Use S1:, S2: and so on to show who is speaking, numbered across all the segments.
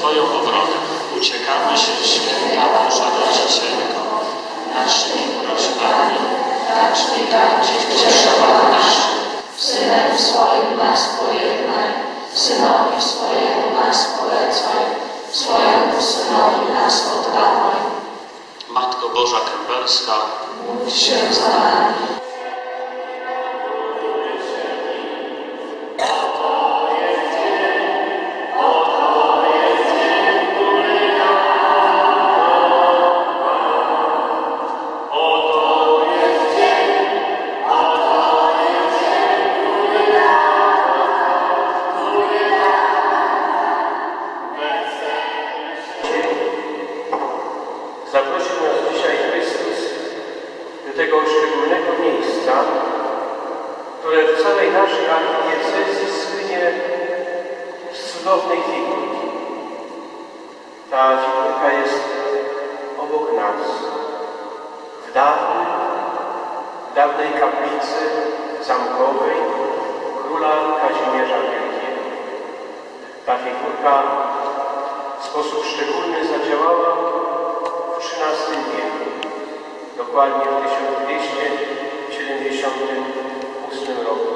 S1: Twoją obronę. Uciekamy się, święta Boża Rodzicielko, naszymi prośbami, racz mi radzić grzeszom naszym.
S2: Synem swoim nas pojednaj, synowi swojemu nas polecaj, swojemu synowi nas oddawaj.
S1: Matko Boża Kęperska,
S2: Módl się za nami.
S3: Figurka jest obok nas. W dawnej, dawnej kaplicy zamkowej króla Kazimierza Wielkiego. Ta figurka w sposób szczególny zadziałała w XIII wieku, dokładnie w 1278 roku.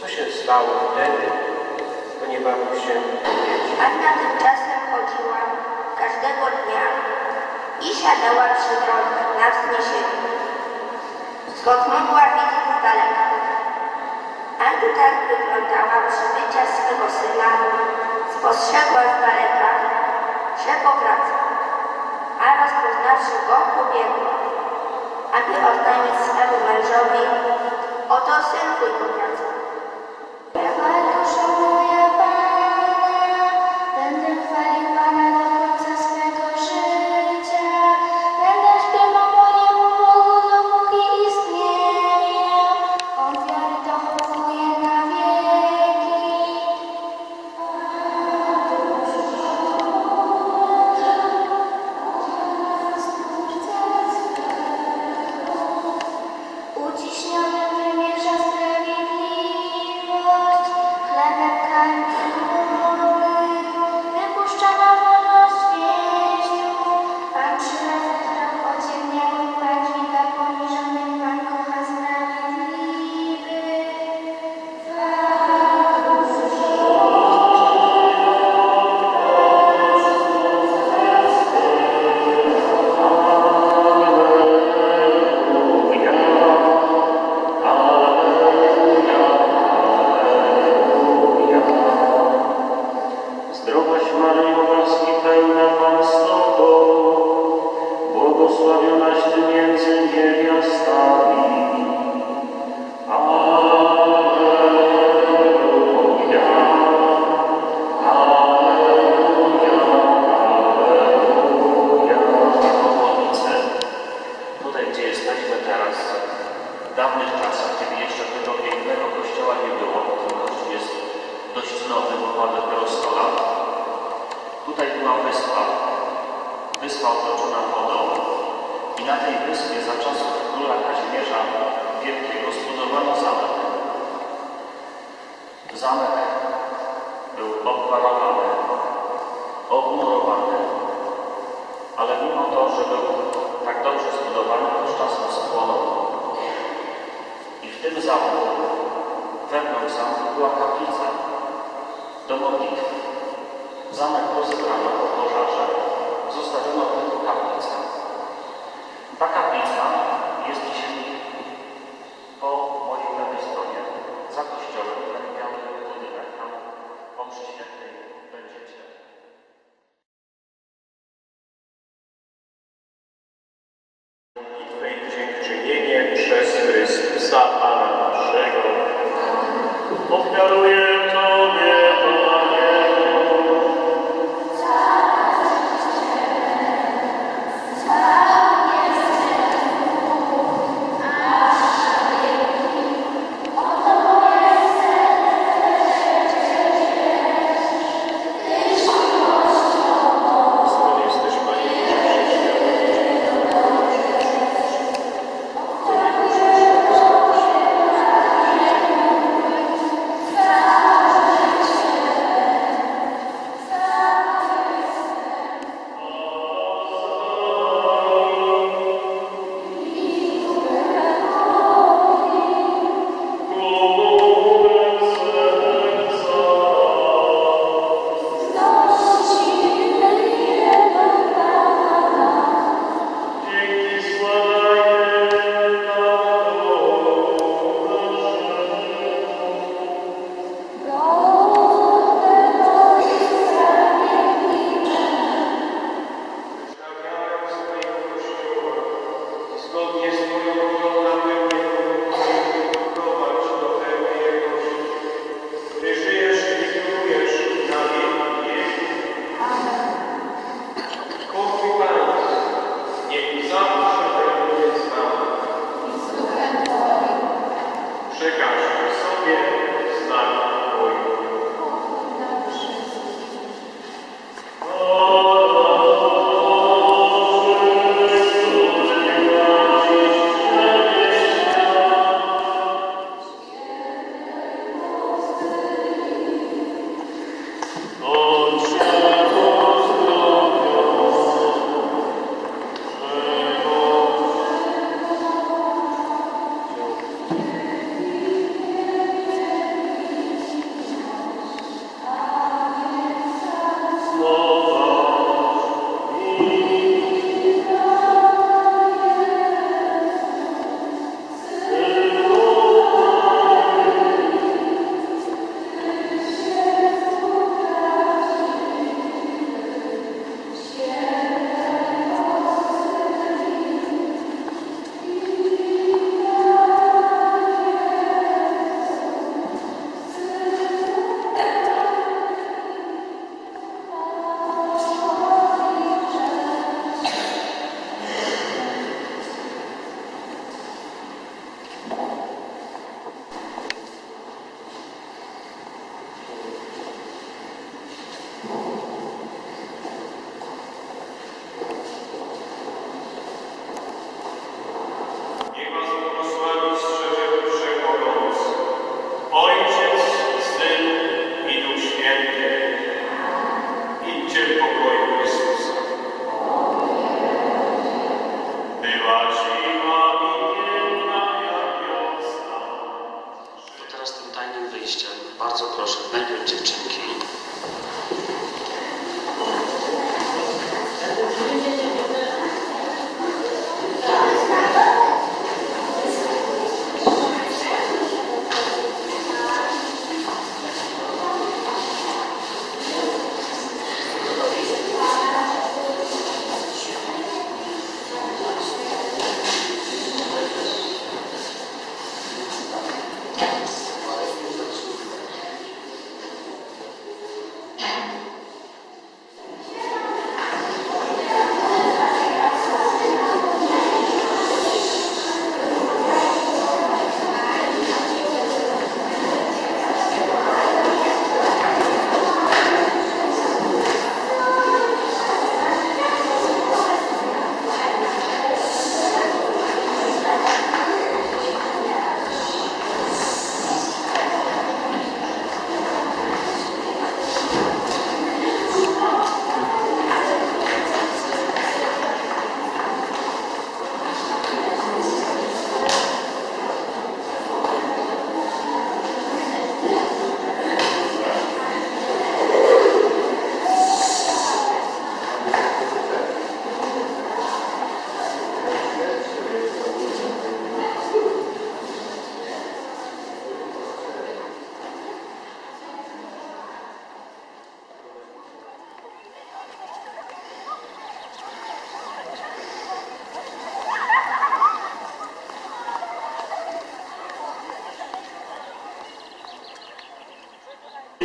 S3: Co się stało wtedy, to niebawem się dowiecie.
S4: Anna tymczasem chodziła każdego dnia. I siadała przy drodze na wzniesieniu, skąd mogła widzieć z daleka. Anna tak wyglądała przybycia swego syna, spostrzegła z daleka, że powraca, a rozpoznawszy go pobiegła, aby oznajmić swemu mężowi, oto syn twój.
S1: Zamek był obwarowany, obmurowany, ale mimo to, że był tak dobrze zbudowany, to czasem spłonął. I w tym zamku, wewnątrz zamku była kaplica do modlitwy. Zamek rozebrano po pożarze,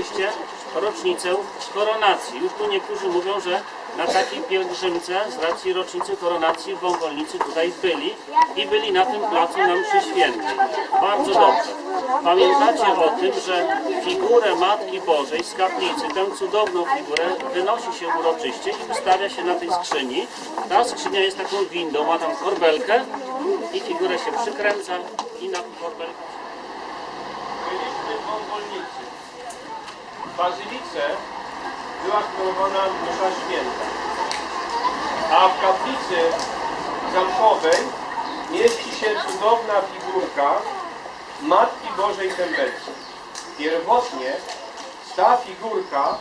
S1: 14 rocznicę koronacji. Już tu niektórzy mówią, że na takiej pielgrzymce z racji rocznicy koronacji wąwolnicy tutaj byli i byli na tym placu na mszy świętej. Bardzo dobrze. Pamiętacie o tym, że figurę Matki Bożej z kaplicy, tę cudowną figurę wynosi się uroczyście i ustawia się na tej skrzyni. Ta skrzynia jest taką windą, ma tam korbelkę i figurę się przykręca i na korbelkę
S3: byliśmy wąwolnicy. Bazylice była sprawowana msza święta, a w kaplicy zamkowej mieści się cudowna figurka Matki Bożej Tębelskiej. Pierwotnie ta figurka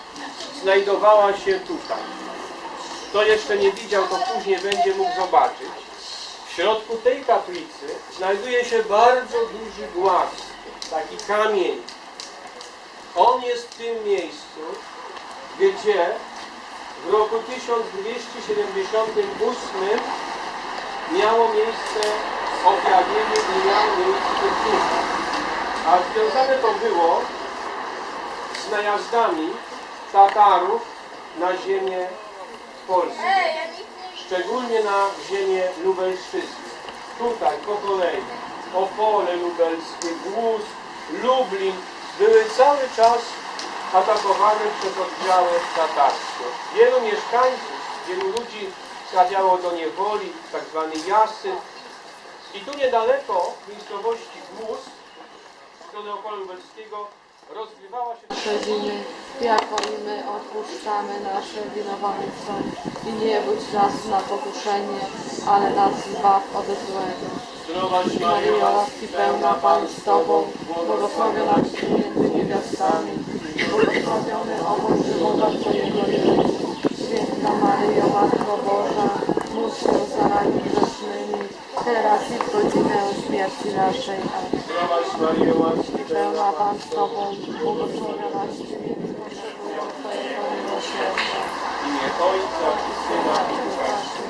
S3: znajdowała się tutaj. Kto jeszcze nie widział, to później będzie mógł zobaczyć. W środku tej kaplicy znajduje się bardzo duży głaz, taki kamień. On jest w tym miejscu, gdzie w roku 1278 miało miejsce objawienie i miało miejsce cudze. A związane to było z najazdami Tatarów na ziemię Polskę. Szczególnie na ziemię lubelszczyzny. Tutaj po kolei Opole lubelskie, Głóz, Lublin były cały czas atakowane przez oddziały tatarskie. Wielu mieszkańców, wielu ludzi trafiało do niewoli, tak zwany jasy. I tu niedaleko, w miejscowości Głóz, w stronę Opola Lubelskiego, rozgrywała się
S5: nasze winy, jako i my odpuszczamy nasze winowajcom. I nie budź nas na pokuszenie, ale nas zbaw od złego.
S3: Zdrowaś
S5: Maryjo, łaski pełna Pan z Tobą, błogosławionaś Ty niewiastami, błogosławiony owoc żywota Twojego Jezus. Święta Maryjo, Matko Boża, módl się za nami grzesznymi, teraz i w godzinę śmierci naszej. Amen. Pełna Pan z Tobą, błogosławionaś Ty między potrzebują Twojego miłosierdzia.
S3: w Ojca i Syna i Ducha.